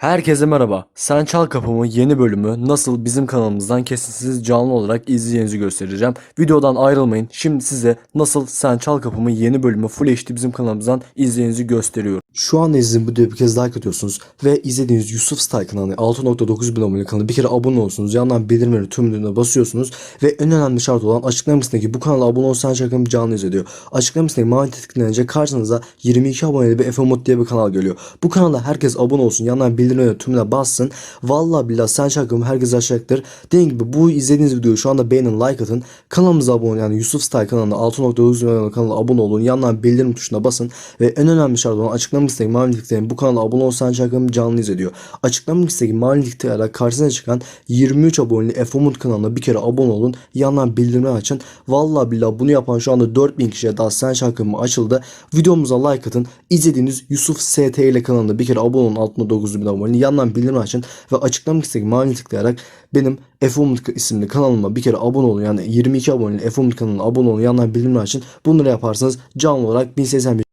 Herkese merhaba. Sen Çal Kapımı yeni bölümü nasıl bizim kanalımızdan kesintisiz canlı olarak izleyeceğinizi göstereceğim. Videodan ayrılmayın. Şimdi size nasıl Sen Çal Kapımı yeni bölümü Full HD bizim kanalımızdan izleyeceğinizi gösteriyorum. Şu anda izlediğiniz bu videoyu bir kez like atıyorsunuz ve izlediğiniz Yusuf Style kanalı 6.9 bin abone kanalı bir kere abone olsunuz. Yandan bildirimleri tümüne basıyorsunuz ve en önemli şart olan açıklama kısmındaki bu kanala abone olsan şarkımı canlı izlediyor. Açıklama kısmındaki mavi tıklayınca karşınıza 22 aboneli bir Efe diye bir kanal geliyor. Bu kanalda herkes abone olsun. Yandan bildirimleri tümüne bassın. Vallahi billahi sen şarkımı herkes açacaktır. Dediğim gibi bu izlediğiniz videoyu şu anda beğenin like atın. Kanalımıza abone yani Yusuf Style kanalına 6.9 milyon kanalına abone olun. Yandan bildirim tuşuna basın ve en önemli şart olan açıklama listedeki mavi tıklayın. Bu kanala abone olsan şarkımı canlı izlediyor. Açıklama listedeki mavi tıklayarak karşısına çıkan 23 aboneli Efe Umut kanalına bir kere abone olun. Yandan bildirimleri açın. Vallahi billahi bunu yapan şu anda 4000 kişiye daha sen şarkımı açıldı. Videomuza like atın. İzlediğiniz Yusuf ST ile kanalına bir kere abone olun. Altında 9000 abone. Yandan bildirim açın ve açıklama listedeki mavi tıklayarak benim Efe Umut isimli kanalıma bir kere abone olun. Yani 22 aboneli Efe Umut kanalına abone olun. Yandan bildirim açın. Bunları yaparsanız canlı olarak 1080